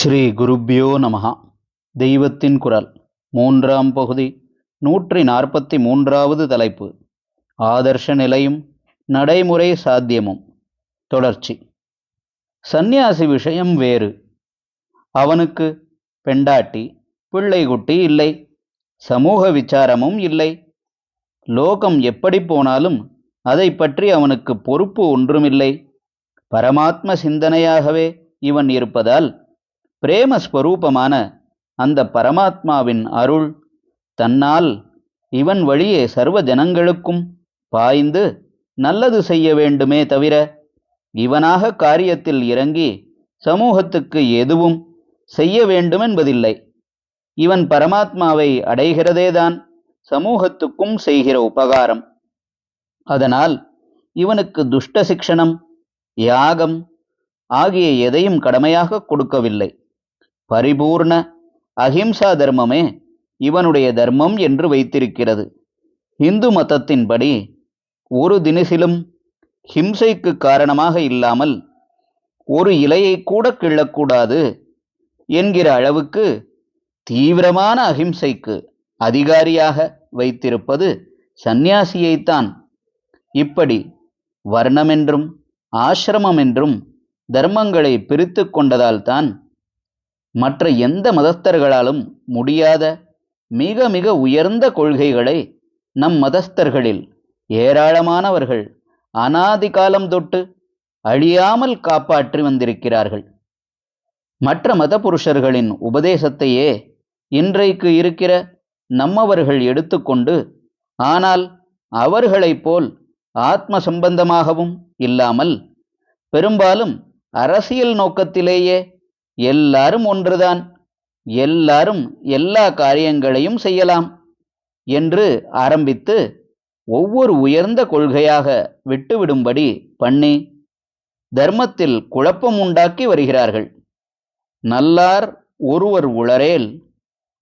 ஸ்ரீ குருப்பியோ நமஹா. தெய்வத்தின் குரல் மூன்றாம் பகுதி நூற்றி நாற்பத்தி மூன்றாவது தலைப்பு. ஆதர்ஷ நிலையும் நடைமுறை சாத்தியமும். தொடர்ச்சி. சந்நியாசி விஷயம் வேறு. அவனுக்கு பெண்டாட்டி பிள்ளைகுட்டி இல்லை. சமூக விசாரமும் இல்லை. லோகம் எப்படி போனாலும் அதை பற்றி அவனுக்கு பொறுப்பு ஒன்றுமில்லை. பரமாத்ம சிந்தனையாகவே இவன் இருப்பதால் பிரேமஸ்வரூபமான அந்த பரமாத்மாவின் அருள் தன்னால் இவன் வழியே சர்வ ஜனங்களுக்கும் பாய்ந்து நல்லது செய்ய வேண்டுமே தவிர இவனாக காரியத்தில் இறங்கி சமூகத்துக்கு எதுவும் செய்ய வேண்டுமென்பதில்லை. இவன் பரமாத்மாவை அடைகிறதேதான் சமூகத்துக்கும் செய்கிற உபகாரம். அதனால் இவனுக்கு துஷ்ட சிக்ஷணம் யாகம் ஆகிய எதையும் கடமையாக கொடுக்கவில்லை. பரிபூர்ண அஹிம்சா தர்மமே இவனுடைய தர்மம் என்று வைத்திருக்கிறது. இந்து மதத்தின்படி ஒரு தினசிலும் ஹிம்சைக்கு காரணமாக இல்லாமல் ஒரு இலையை கூட கிள்ளக்கூடாது என்கிற அளவுக்கு தீவிரமான அஹிம்சைக்கு அதிகாரியாக வைத்திருப்பது சந்நியாசியைத்தான். இப்படி வர்ணமென்றும் ஆசிரமமென்றும் தர்மங்களை பிரித்து கொண்டதால்தான் மற்ற எந்த மதஸ்தர்களாலும் முடியாத மிக மிக உயர்ந்த கொள்கைகளை நம் மதஸ்தர்களில் ஏராளமானவர்கள் அனாதி காலம் தொட்டு அழியாமல் காப்பாற்றி வந்திருக்கிறார்கள். மற்ற மத புருஷர்களின் உபதேசத்தையே இன்றைக்கு இருக்கிற நம்மவர்கள் எடுத்துக்கொண்டு ஆனால் அவர்களைப் போல் ஆத்ம சம்பந்தமாகவும் இல்லாமல் பெரும்பாலும் அரசியல் நோக்கத்திலேயே எல்லாரும் ஒன்றுதான். எல்லாரும் எல்லா காரியங்களையும் செய்யலாம் என்று ஆரம்பித்து ஒவ்வொரு உயர்ந்த கொள்கையாக விட்டுவிடும்படி பண்ணி தர்மத்தில் குழப்பம் உண்டாக்கி வருகிறார்கள். நல்லார் ஒருவர் உளரேல்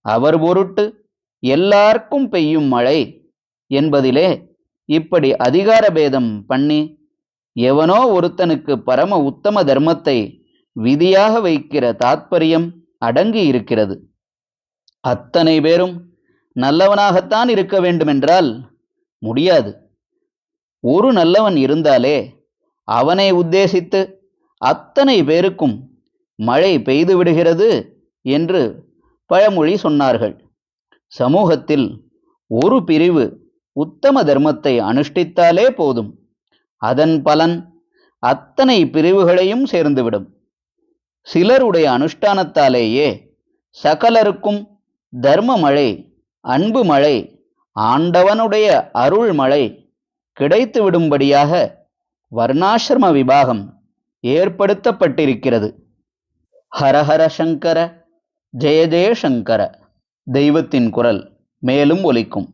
அவர் பொருட்டு எல்லாருக்கும் பெய்யும் மழை என்பதிலே இப்படி அதிகார பேதம் பண்ணி எவனோ ஒருத்தனுக்கு பரம உத்தம தர்மத்தை விதியாக வைக்கிற தாத்பரியம் அடங்கி இருக்கிறது. அத்தனை பேரும் நல்லவனாகத்தான் இருக்க வேண்டுமென்றால் முடியாது. ஒரு நல்லவன் இருந்தாலே அவனை உத்தேசித்து அத்தனை பேருக்கும் மழை பெய்து விடுகிறது என்று பழமொழி சொன்னார்கள். சமூகத்தில் ஒரு பிரிவு உத்தம தர்மத்தை அனுஷ்டித்தாலே போதும். அதன் பலன் அத்தனை பிரிவுகளையும் சேர்ந்துவிடும். சிலருடைய அனுஷ்டானத்தாலேயே சகலருக்கும் தர்ம மழை அன்பு மழை ஆண்டவனுடைய அருள் மழை கிடைத்து விடும்படியாக வர்ணாசிரம விபாகம் ஏற்படுத்தப்பட்டிருக்கிறது. ஹரஹர சங்கர ஜெய தெய்வத்தின் குரல் மேலும் ஒலிக்கும்.